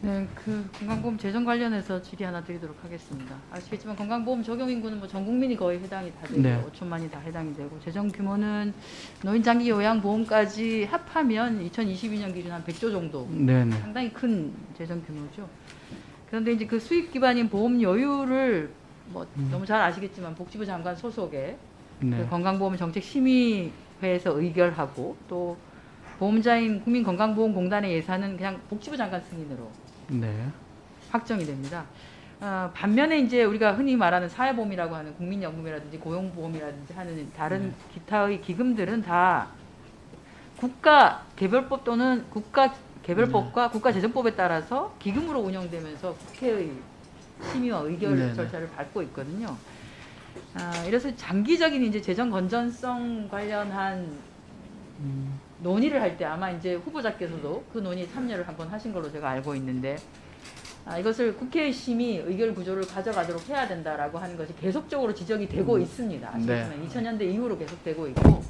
네, 그 건강보험 재정 관련해서 질의 하나 드리도록 하겠습니다. 아시겠지만 건강보험 적용 인구는 뭐 전 국민이 거의 해당이 다 되고 네. 5천만이 다 해당이 되고 재정 규모는 노인 장기 요양 보험까지 합하면 2022년 기준 한 100조 정도 네네. 상당히 큰 재정 규모죠. 그런데 이제 그 수익 기반인 보험 여유를 뭐 너무 잘 아시겠지만 복지부 장관 소속의 네. 그 건강보험 정책 심의회에서 의결하고 또 보험자인 국민건강보험공단의 예산은 그냥 복지부 장관 승인으로 네. 확정이 됩니다. 어, 반면에 이제 우리가 흔히 말하는 사회보험이라고 하는 국민연금이라든지 고용보험이라든지 하는 다른 기타의 기금들은 다 국가 개별법 또는 국가 개별법과 국가재정법에 따라서 기금으로 운영되면서 국회의 심의와 의결 네네. 절차를 밟고 있거든요. 아, 이래서 장기적인 이제 재정 건전성 관련한 음, 논의를 할 때 아마 이제 후보자께서도 그 논의에 참여를 한번 하신 걸로 제가 알고 있는데 아, 이것을 국회 심의 의결 구조를 가져가도록 해야 된다라고 하는 것이 계속적으로 지적이 되고 음. 있습니다. 네. 아시겠지만 2000년대 이후로 계속되고 있고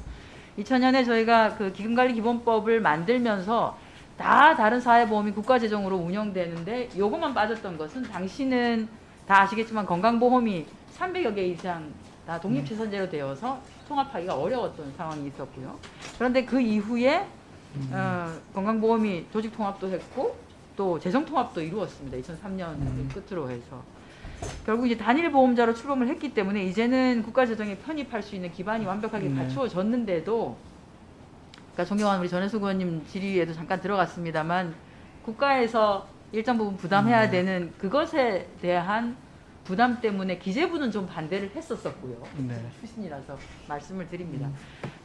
2000년에 저희가 그 기금관리 기본법을 만들면서 다 다른 사회보험이 국가재정으로 운영되는데 요것만 빠졌던 것은 당시는 다 아시겠지만 건강보험이 300여 개 이상 다 독립재산제로 되어서 통합하기가 어려웠던 상황이 있었고요. 그런데 그 이후에 어, 건강보험이 조직 통합도 했고 또 재정 통합도 이루었습니다. 2003년 음. 끝으로 해서 결국 이제 단일 보험자로 출범을 했기 때문에 이제는 국가 재정에 편입할 수 있는 기반이 완벽하게 네. 갖추어졌는데도 그러니까 존경하는 우리 전혜수 의원님 질의에도 잠깐 들어갔습니다만 국가에서 일정 부분 부담해야 네. 되는 그것에 대한 부담 때문에 기재부는 좀 반대를 했었었고요. 네. 출신이라서 말씀을 드립니다.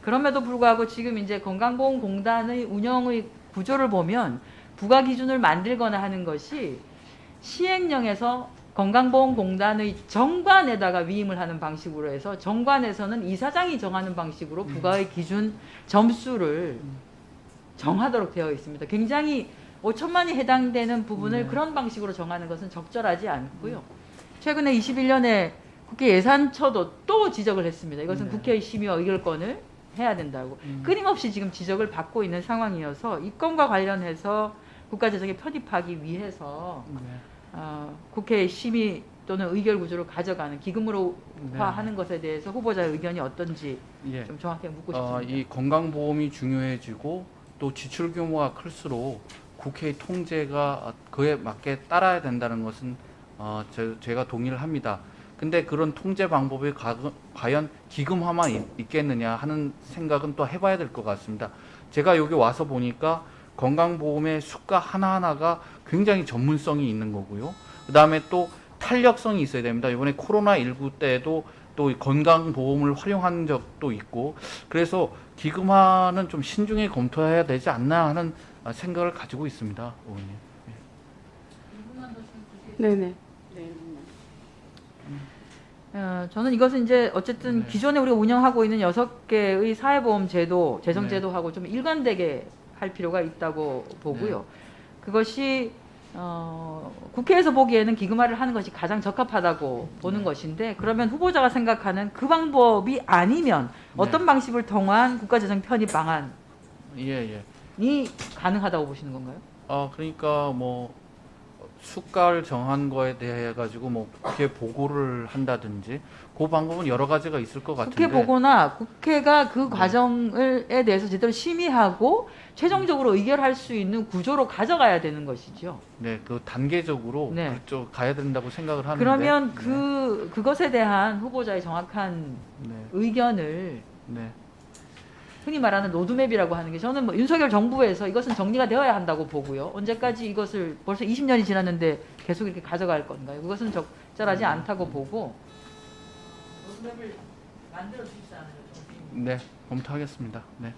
그럼에도 불구하고 지금 이제 건강보험공단의 운영의 구조를 보면 부가 기준을 만들거나 하는 것이 시행령에서 건강보험공단의 정관에다가 위임을 하는 방식으로 해서 정관에서는 이사장이 정하는 방식으로 부가의 기준 점수를 정하도록 되어 있습니다. 굉장히 5천만이 해당되는 부분을 네. 그런 방식으로 정하는 것은 적절하지 않고요. 최근에 21년에 국회 예산처도 또 지적을 했습니다. 이것은 네. 국회의 심의와 의결권을 해야 된다고. 음. 끊임없이 지금 지적을 받고 있는 상황이어서 이 건과 관련해서 국가재정에 편입하기 위해서 네. 어, 국회 심의 또는 의결 구조를 가져가는 기금으로화 네. 하는 것에 대해서 후보자의 의견이 어떤지 예. 좀 정확하게 묻고 어, 싶습니다. 이 건강보험이 중요해지고 또 지출 규모가 클수록 국회의 통제가 그에 맞게 따라야 된다는 것은 어, 제, 제가 동의를 합니다. 근데 그런 통제 방법이 가, 과연 기금화만 있, 있겠느냐 하는 생각은 또 해봐야 될 것 같습니다. 제가 여기 와서 보니까 건강보험의 수가 하나하나가 굉장히 전문성이 있는 거고요. 그 다음에 또 탄력성이 있어야 됩니다. 이번에 코로나19 때도 또이 건강보험을 활용한 적도 있고 그래서 기금화는 좀 신중히 검토해야 되지 않나 하는 아, 생각을 가지고 있습니다, 의원님. 네네. 어, 저는 이것은 이제 어쨌든 네. 기존에 우리가 운영하고 있는 여섯 개의 사회보험 제도, 재정 네. 제도하고 좀 일관되게 할 필요가 있다고 보고요. 네. 그것이 어, 국회에서 보기에는 기금화를 하는 것이 가장 적합하다고 보는 네. 것인데 그러면 후보자가 생각하는 그 방법이 아니면 어떤 네. 방식을 통한 국가재정 편입 방안이 예, 예. 가능하다고 보시는 건가요? 어, 그러니까 뭐 수가를 정한 거에 대해 가지고 뭐 국회 보고를 한다든지 그 방법은 여러 가지가 있을 것 같은데. 국회 보거나 국회가 그 네. 과정을에 대해서 제대로 심의하고 최종적으로 의결할 수 있는 구조로 가져가야 되는 것이죠. 네, 그 단계적으로 네. 그쪽 가야 된다고 생각을 하는데. 그러면 네. 그 그것에 대한 후보자의 정확한 네, 의견을 네, 흔히 말하는 로드맵이라고 하는 게 저는 뭐 윤석열 정부에서 이것은 정리가 되어야 한다고 보고요. 언제까지 이것을 벌써 20년이 지났는데 계속 이렇게 가져갈 건가요? 그것은 적절하지 음. 않다고 보고 로드맵을 만들어 주십사 네, 검토하겠습니다. 네.